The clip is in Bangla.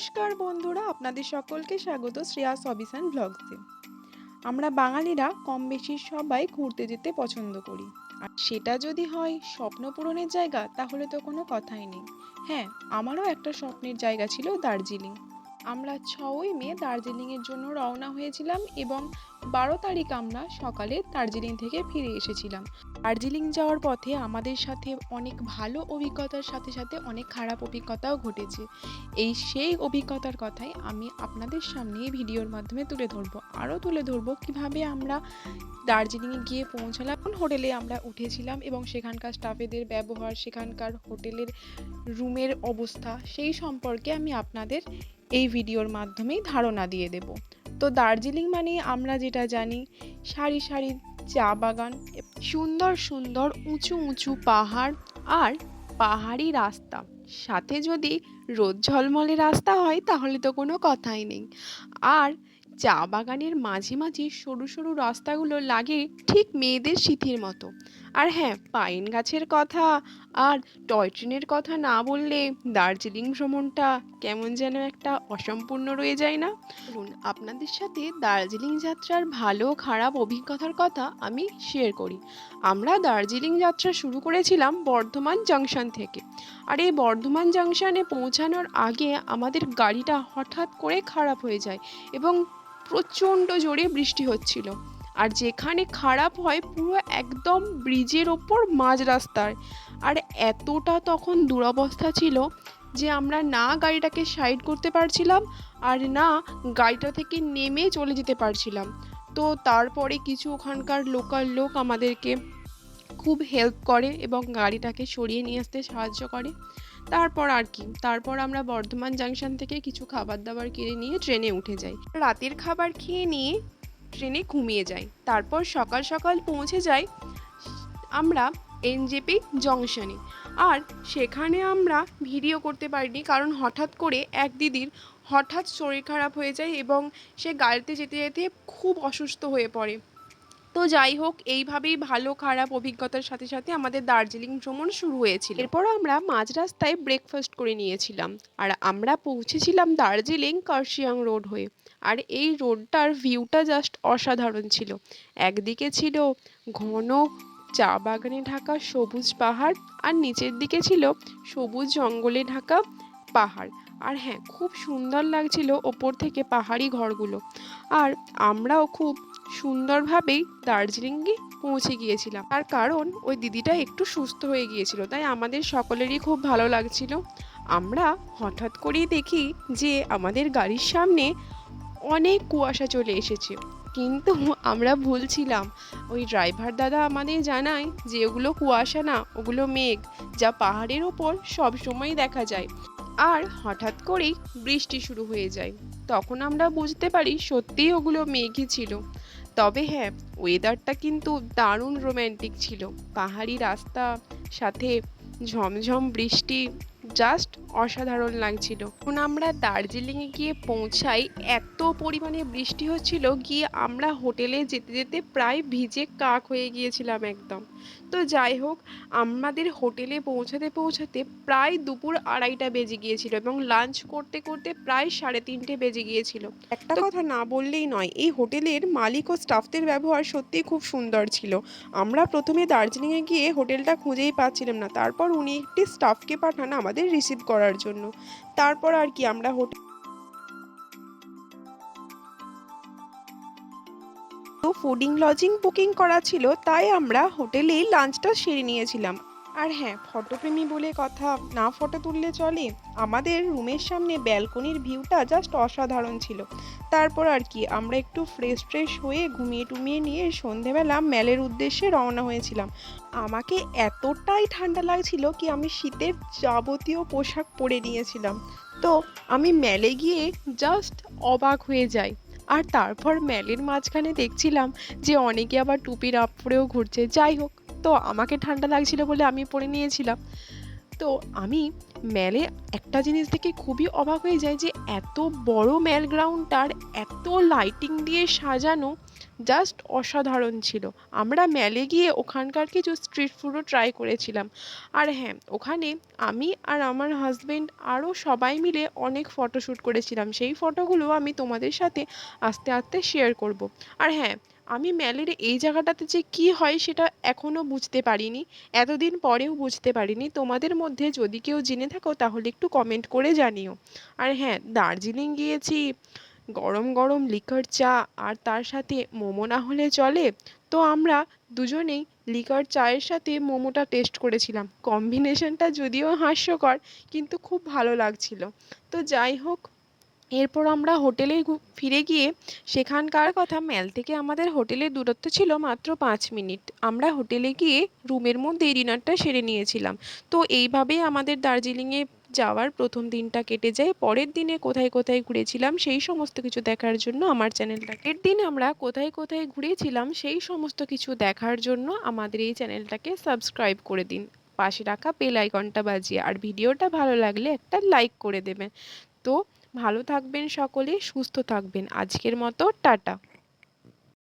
নমস্কার বন্ধুরা, আপনাদের সকলকে স্বাগত শ্রেয়া সবিসান ব্লগসে। আমরা বাঙালিরা কম বেশি সবাই ঘুরতে যেতে পছন্দ করি। আর সেটা যদি হয় স্বপ্ন পূরণের জায়গা, তাহলে তো কোনো কথাই নেই। হ্যাঁ আমারও একটা স্বপ্নের জায়গা ছিল দার্জিলিং। আমরা ছয়ই মে দার্জিলিংয়ের জন্য রওনা হয়েছিলাম এবং বারো তারিখ আমরা সকালে দার্জিলিং থেকে ফিরে এসেছিলাম। দার্জিলিং যাওয়ার পথে আমাদের সাথে অনেক ভালো অভিজ্ঞতার সাথে সাথে অনেক খারাপ অভিজ্ঞতাও ঘটেছে। এই সেই অভিজ্ঞতার কথাই আমি আপনাদের সামনে ভিডিওর মাধ্যমে তুলে ধরবো। আরও তুলে ধরবো কীভাবে আমরা দার্জিলিংয়ে গিয়ে পৌঁছালাম হোটেলে আমরা উঠেছিলাম এবং সেখানকার স্টাফেদের ব্যবহার, সেখানকার হোটেলের রুমের অবস্থা, সেই সম্পর্কে আমি আপনাদের এই ভিডিওর মাধ্যমেই ধারণা দিয়ে দেব। তো দার্জিলিং মানে আমরা যেটা জানি, সারি সারি চা বাগান, সুন্দর সুন্দর উঁচু উঁচু পাহাড় আর পাহাড়ি রাস্তা। সাথে যদি রোদ ঝলমলে রাস্তা হয়, তাহলে তো কোনো কথাই নেই। আর চা বাগানের মাঝে মাঝে সরু সরু রাস্তাগুলো লাগে ঠিক মেয়েদের সিথির মতো। আর হ্যাঁ পাইন গাছের কথা আর টয় ট্রেনের কথা না বললে দার্জিলিং ভ্রমণটা কেমন যেন একটা অসম্পূর্ণ রয়ে যায় না? আপনাদের সাথে দার্জিলিং যাত্রার ভালো খারাপ অভিজ্ঞতার কথা আমি শেয়ার করি। আমরা দার্জিলিং যাত্রা শুরু করেছিলাম বর্ধমান জাংশন থেকে। আর এই বর্ধমান জাংশনে পৌঁছানোর আগে আমাদের গাড়িটা হঠাৎ করে খারাপ হয়ে যায় এবং প্রচণ্ড জোরে বৃষ্টি হচ্ছিল। আর যেখানে খারাপ হয় পুরো একদম ব্রিজের ওপর মাঝ রাস্তায়। আর এতটা তখন দুরবস্থা ছিল যে আমরা না গাড়িটাকে সাইড করতে পারছিলাম আর না গাড়িটা থেকে নেমে চলে যেতে পারছিলাম। তো তারপরে কিছু ওখানকার লোকাল লোক আমাদেরকে খুব হেল্প করে এবং গাড়িটাকে সরিয়ে নিয়ে আসতে সাহায্য করে। তারপর আর কি, তারপর আমরা বর্ধমান জাংশন থেকে কিছু খাবার দাবার কিনে নিয়ে ট্রেনে উঠে যাই। রাতের খাবার খেয়ে নিয়ে ট্রেনে ঘুমিয়ে যাই। তারপর সকাল সকাল পৌঁছে যাই আমরা এনজেপি জংশনে। আর সেখানে আমরা ভিডিও করতে পারিনি কারণ হঠাৎ করে এক দিদির হঠাৎ শরীর খারাপ হয়ে যায় এবং সে গাড়িতে যেতে যেতে খুব অসুস্থ হয়ে পড়ে। তো যাই হোক, এইভাবেই ভালো, খারাপ অভিজ্ঞতার সাথে সাথে আমাদের দার্জিলিং ভ্রমণ শুরু হয়েছিল। এরপর আমরা মাঝ রাস্তায় ব্রেকফাস্ট করে নিয়েছিলাম। আর আমরা পৌঁছেছিলাম দার্জিলিং কার্শিয়াং রোড হয়ে। আর এই রোডটার ভিউটা জাস্ট অসাধারণ ছিল। একদিকে ছিল ঘন চা বাগানে ঢাকা সবুজ পাহাড়, আর নিচের দিকে ছিল সবুজ জঙ্গলে ঢাকা পাহাড়। আর হ্যাঁ খুব সুন্দর লাগছিল ওপর থেকে পাহাড়ি ঘরগুলো। আর আমরাও খুব সুন্দরভাবেই দার্জিলিংয়ে পৌঁছে গিয়েছিলাম। তার কারণ, ওই দিদিটা একটু সুস্থ হয়ে গিয়েছিল, তাই আমাদের সকলেরই খুব ভালো লাগছিল। আমরা হঠাৎ করেই দেখি যে, আমাদের গাড়ির সামনে অনেক কুয়াশা চলে এসেছে। কিন্তু আমরা ভুলছিলাম। ওই ড্রাইভার দাদা আমাদের জানায় যে, ওগুলো কুয়াশা না, ওগুলো মেঘ, যা পাহাড়ের ওপর সব সময় দেখা যায়। আর হঠাৎ করেই বৃষ্টি শুরু হয়ে যায়। তখন আমরা বুঝতে পারি সত্যিই ওগুলো মেঘই ছিল। তবে হ্যাঁ ওয়েদারটা কিন্তু দারুণ রোম্যান্টিক ছিল। পাহাড়ি রাস্তা সাথে ঝমঝম বৃষ্টি জাস্ট অসাধারণ লাগছিল। এখন আমরা দার্জিলিংয়ে গিয়ে পৌঁছাই এত পরিমাণে বৃষ্টি হচ্ছিল গিয়ে আমরা হোটেলে যেতে যেতে প্রায় ভিজে কাক হয়ে গিয়েছিলাম একদম। তো যাই হোক আমাদের হোটেলে পৌঁছাতে পৌঁছাতে প্রায় দুপুর আড়াইটা বেজে গিয়েছিল এবং লাঞ্চ করতে করতে প্রায় সাড়ে তিনটে বেজে গিয়েছিল। একটা কথা না বললেই নয় এই হোটেলের মালিক ও স্টাফদের ব্যবহার সত্যিই খুব সুন্দর ছিল। আমরা প্রথমে দার্জিলিংয়ে গিয়ে হোটেলটা খুঁজেই পাচ্ছিলাম না তারপর উনি একটি স্টাফকে পাঠান আমাদের রিসিভ করার জন্য। তারপর আর কি আমরা হোটেল ফুডিং লজিং বুকিং করা ছিল, তাই আমরা হোটেলেই লাঞ্চটা সেরে নিয়েছিলাম। আর হ্যাঁ ফটোপ্রেমী বলে কথা না ফটো তুললে চলে? আমাদের রুমের সামনে ব্যালকনির ভিউটা জাস্ট অসাধারণ ছিল। তারপর আর কি, আমরা একটু ফ্রেশ ফ্রেশ হয়ে ঘুমিয়ে টুমিয়ে নিয়ে সন্ধেবেলা ম্যালের উদ্দেশ্যে রওনা হয়েছিলাম। আমাকে এতটাই ঠান্ডা লাগছিল কি আমি শীতের যাবতীয় পোশাক পরে নিয়েছিলাম। তো আমি ম্যালে গিয়ে জাস্ট অবাক হয়ে যাই। আর তারপর ম্যালের মাঝখানে দেখছিলাম যে অনেকে আবার টুপির আপ পরেও ঘুরছে। যাই হোক তো আমাকে ঠান্ডা লাগছিল বলে আমি পরে নিয়েছিলাম। তো আমি ম্যালে একটা জিনিস দেখে খুবই অবাক হয়ে যাই যে এত বড় ম্যাল গ্রাউন্ডটার এত লাইটিং দিয়ে সাজানো জাস্ট অসাধারণ ছিল। আমরা ম্যালে গিয়ে ওখানকার কিছু স্ট্রিট ফুডও ট্রাই করেছিলাম। আর হ্যাঁ ওখানে আমি আর আমার হাজবেন্ড আরও সবাই মিলে অনেক ফটোশ্যুট করেছিলাম। সেই ফটোগুলো আমি তোমাদের সাথে আস্তে আস্তে শেয়ার করব। আর হ্যাঁ আমি ম্যালের এই জায়গাটাতে যে কি হয় সেটা এখনও বুঝতে পারিনি। এতদিন পরেও বুঝতে পারিনি। তোমাদের মধ্যে যদি কেউ জেনে থাকো তাহলে একটু কমেন্ট করে জানিও। আর হ্যাঁ দার্জিলিং গিয়েছি, গরম গরম লিকার চা আর তার সাথে মোমো না হলে চলে। তো আমরা দুজনেই লিকার চায়ের সাথে মোমোটা টেস্ট করেছিলাম। কম্বিনেশনটা যদিও হাস্যকর, কিন্তু খুব ভালো লাগছিল। তো যাই হোক এরপর আমরা হোটেলে ফিরে গিয়ে সেখানকার কথা ম্যাল থেকে আমাদের হোটেলের দূরত্ব ছিল মাত্র পাঁচ মিনিট। আমরা হোটেলে গিয়ে রুমের মধ্যে ডিনারটা সেরে নিয়েছিলাম। তো এইভাবেই আমাদের দার্জিলিংয়ে যাওয়ার প্রথম দিনটা কেটে যায়। পরের দিনে কোথায় কোথায় ঘুরেছিলাম সেই সমস্ত কিছু দেখার জন্য আমার চ্যানেলটাকে এর দিন। আমরা কোথায় কোথায় ঘুরেছিলাম সেই সমস্ত কিছু দেখার জন্য আমাদের এই চ্যানেলটাকে সাবস্ক্রাইব করে দিন। পাশে রাখা বেল বাজিয়ে আর ভিডিওটা ভালো লাগলে একটা লাইক করে দেবেন। তো ভালো থাকবেন সকলে সুস্থ থাকবেন। আজকের মতো টাটা।